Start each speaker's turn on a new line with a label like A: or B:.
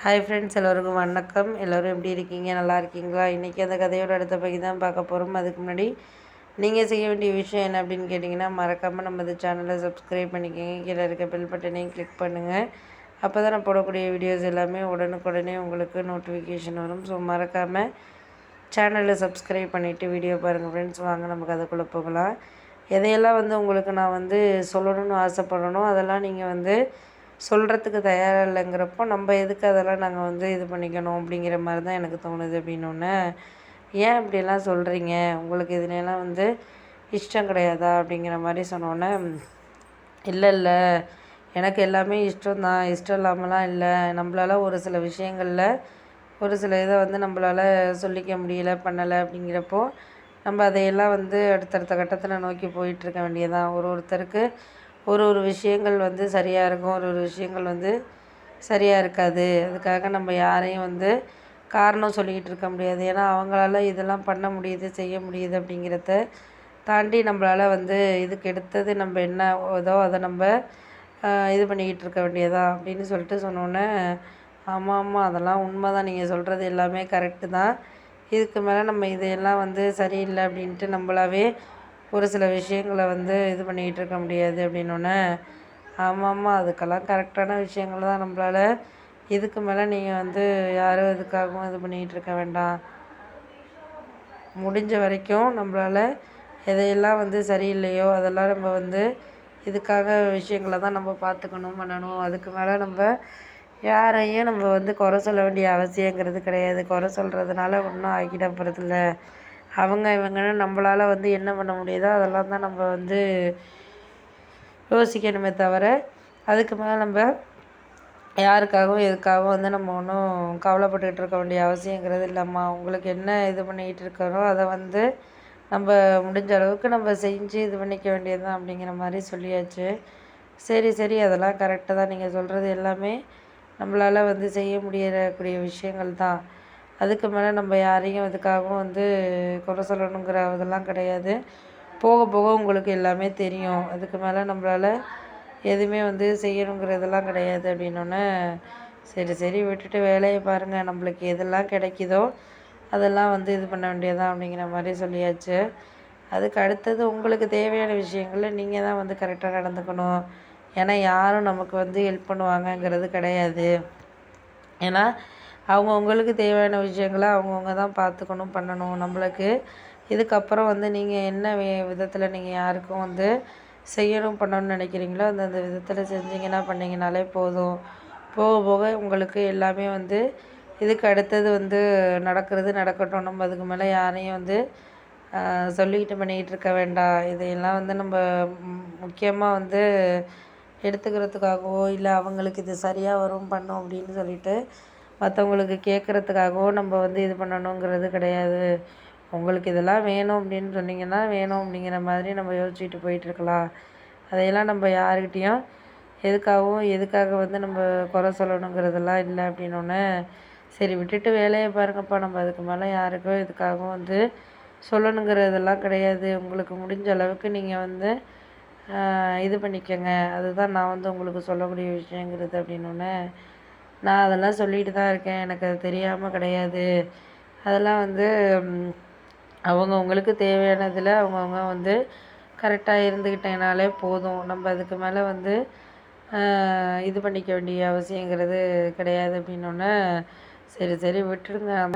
A: hi friends எல்லோருக்கும் வணக்கம் எல்லோரும் எப்படி இருக்கீங்க நல்லா இருக்கீங்களா இன்றைக்கி அந்த கதையோட அடுத்த பகுதி தான் பார்க்க போகிறோம் அதுக்கு முன்னாடி நீங்கள் செய்ய வேண்டிய விஷயம் என்ன அப்படின்னு கேட்டிங்கன்னா மறக்காமல் நம்ம இந்த சேனலை சப்ஸ்கிரைப் பண்ணிக்கோங்க கீழே இருக்க பெல் பட்டனையும் கிளிக் பண்ணுங்கள் அப்போ தான் நான் போடக்கூடிய வீடியோஸ் எல்லாமே உடனுக்குடனே உங்களுக்கு நோட்டிஃபிகேஷன் வரும் ஸோ மறக்காமல் சேனலை சப்ஸ்கிரைப் பண்ணிவிட்டு வீடியோ பாருங்கள் ஃப்ரெண்ட்ஸ் வாங்க நமக்கு அதுக்குள்ளே போகலாம் எதையெல்லாம் வந்து உங்களுக்கு நான் வந்து சொல்லணும்னு ஆசைப்படணும் அதெல்லாம் நீங்கள் வந்து சொல்கிறதுக்கு தயாராக இல்லைங்கிறப்போ நம்ம எதுக்கு அதெல்லாம் நாங்கள் வந்து இது பண்ணிக்கணும் அப்படிங்கிற மாதிரி தான் எனக்கு தோணுது அப்படின்னோடனே ஏன் இப்படியெல்லாம் சொல்கிறீங்க உங்களுக்கு இதுலாம் வந்து இஷ்டம் கிடையாதா அப்படிங்கிற மாதிரி சொன்னோன்னே இல்லை இல்லை எனக்கு எல்லாமே இஷ்டம் தான் இஷ்டம் இல்லாமலாம் இல்லை நம்மளால் ஒரு சில விஷயங்களில் ஒரு சில இதை வந்து நம்மளால் சொல்லிக்க முடியல பண்ணலை அப்படிங்கிறப்போ நம்ம அதையெல்லாம் வந்து அடுத்தடுத்த கட்டத்தில் நோக்கி போயிட்டுருக்க வேண்டியதான் ஒரு ஒருத்தருக்கு ஒரு ஒரு விஷயங்கள் வந்து சரியாக இருக்கும் ஒரு ஒரு விஷயங்கள் வந்து சரியாக இருக்காது அதுக்காக நம்ம யாரையும் வந்து காரணம் சொல்லிக்கிட்டு இருக்க முடியாது ஏன்னா அவங்களால இதெல்லாம் பண்ண முடியுது செய்ய முடியுது அப்படிங்கிறத தாண்டி நம்மளால் வந்து இதுக்கு எடுத்தது நம்ம என்ன ஏதோ அதை நம்ம இது பண்ணிக்கிட்டு இருக்க வேண்டியதா அப்படின்னு சொல்லிட்டு சொன்னோன்னே ஆமாம் ஆமாம் அதெல்லாம் உண்மை தான் நீங்கள் சொல்கிறது எல்லாமே கரெக்டு தான் இதுக்கு மேலே நம்ம இதையெல்லாம் வந்து சரியில்லை அப்படின்ட்டு நம்மளாவே ஒரு சில விஷயங்களை வந்து இது பண்ணிக்கிட்டு இருக்க முடியாது அப்படின்னோடனே ஆமாம்மா அதுக்கெல்லாம் கரெக்டான விஷயங்கள் தான் நம்மளால் இதுக்கு மேலே நீங்கள் வந்து யாரும் இதுக்காகவும் இது பண்ணிக்கிட்டு இருக்க வேண்டாம் முடிஞ்ச வரைக்கும் நம்மளால் எதையெல்லாம் வந்து சரியில்லையோ அதெல்லாம் நம்ம வந்து இதுக்காக விஷயங்களை தான் நம்ம பார்த்துக்கணும் பண்ணணும் அதுக்கு மேலே நம்ம யாரையும் நம்ம வந்து குறை சொல்ல வேண்டிய அவசியங்கிறது கிடையாது குறை சொல்கிறதுனால ஒன்றும் ஆகிட போகிறதில்ல அவங்க இவங்கன்னு நம்மளால் வந்து என்ன பண்ண முடியுதோ அதெல்லாம் தான் நம்ம வந்து யோசிக்கணுமே தவிர அதுக்கு மேலே நம்ம யாருக்காகவும் எதுக்காகவும் வந்து நம்ம ஒன்றும் கவலைப்பட்டுக்கிட்டு இருக்க வேண்டிய அவசியங்கிறது இல்லைம்மா உங்களுக்கு என்ன இது பண்ணிக்கிட்டு இருக்காரோ அதை வந்து நம்ம முடிஞ்ச அளவுக்கு நம்ம செஞ்சு இது பண்ணிக்க வேண்டியது தான் அப்படிங்கிற மாதிரி சொல்லியாச்சு சரி சரி அதெல்லாம் கரெக்டாக தான் நீங்கள் சொல்கிறது எல்லாமே நம்மளால் வந்து செய்ய முடியக்கூடிய விஷயங்கள் தான் அதுக்கு மேலே நம்ம யாரையும் இதுக்காகவும் வந்து குறை சொல்லணுங்கிற இதெல்லாம் கிடையாது போக போக உங்களுக்கு எல்லாமே தெரியும் அதுக்கு மேலே நம்மளால் எதுவுமே வந்து செய்யணுங்கிறதெல்லாம் கிடையாது அப்படின்னோடனே சரி சரி விட்டுட்டு வேலையை பாருங்கள் நம்மளுக்கு எதெல்லாம் கிடைக்குதோ அதெல்லாம் வந்து இது பண்ண வேண்டியதான் அப்படிங்கிற மாதிரி சொல்லியாச்சு அதுக்கு அடுத்தது உங்களுக்கு தேவையான விஷயங்களில் நீங்கள் தான் வந்து கரெக்டாக நடந்துக்கணும் ஏன்னா யாரும் நமக்கு வந்து ஹெல்ப் பண்ணுவாங்கங்கிறது கிடையாது ஏன்னா அவங்கவுங்களுக்கு தேவையான விஷயங்களை அவங்கவுங்க தான் பார்த்துக்கணும் பண்ணணும் நம்மளுக்கு இதுக்கப்புறம் வந்து நீங்கள் என்ன விதத்தில் நீங்கள் யாருக்கும் வந்து செய்யணும் பண்ணணும்னு நினைக்கிறீங்களோ அந்தந்த விதத்தில் செஞ்சீங்கன்னா பண்ணிங்கனாலே போதும் போக போக உங்களுக்கு எல்லாமே வந்து இதுக்கு அடுத்தது வந்து நடக்கிறது நடக்கட்டும் நம்ம அதுக்கு மேலே யாரையும் வந்து சொல்லிக்கிட்டு பண்ணிக்கிட்டு இருக்க வேண்டாம் இதையெல்லாம் வந்து நம்ம முக்கியமாக வந்து எடுத்துக்கிறதுக்காகவோ இல்லை அவங்களுக்கு இது சரியாக வரும் பண்ணும் அப்படின்னு சொல்லிட்டு மற்றவங்களுக்கு கேட்குறதுக்காகவோ நம்ம வந்து இது பண்ணணுங்கிறது கிடையாது உங்களுக்கு இதெல்லாம் வேணும் அப்படின்னு சொன்னீங்கன்னா வேணும் அப்படிங்கிற மாதிரி நம்ம யோசிச்சுட்டு போயிட்டுருக்கலாம் அதையெல்லாம் நம்ம யாருக்கிட்டேயும் எதுக்காகவும் எதுக்காக வந்து நம்ம குறை சொல்லணுங்கிறதெல்லாம் இல்லை அப்படின்னோடனே சரி விட்டுட்டு வேலையை பாருங்கப்பா நம்ம அதுக்கு மேலே யாருக்கும் எதுக்காகவும் வந்து சொல்லணுங்கிறதெல்லாம் கிடையாது உங்களுக்கு முடிஞ்ச அளவுக்கு நீங்கள் வந்து இது பண்ணிக்கோங்க அதுதான் நான் வந்து உங்களுக்கு சொல்லக்கூடிய விஷயங்கிறது அப்படின்னோடனே நான் அதெல்லாம் சொல்லிகிட்டு தான் இருக்கேன் எனக்கு அது தெரியாமல் கிடையாது அதெல்லாம் வந்து அவங்கவுங்களுக்கு தேவையானதில் அவங்கவுங்க வந்து கரெக்டாக இருந்துக்கிட்டேனாலே போதும் நம்ம அதுக்கு மேலே வந்து இது பண்ணிக்க வேண்டிய அவசியங்கிறது கிடையாது அப்படின்னோன்னே சரி சரி விட்டுருங்க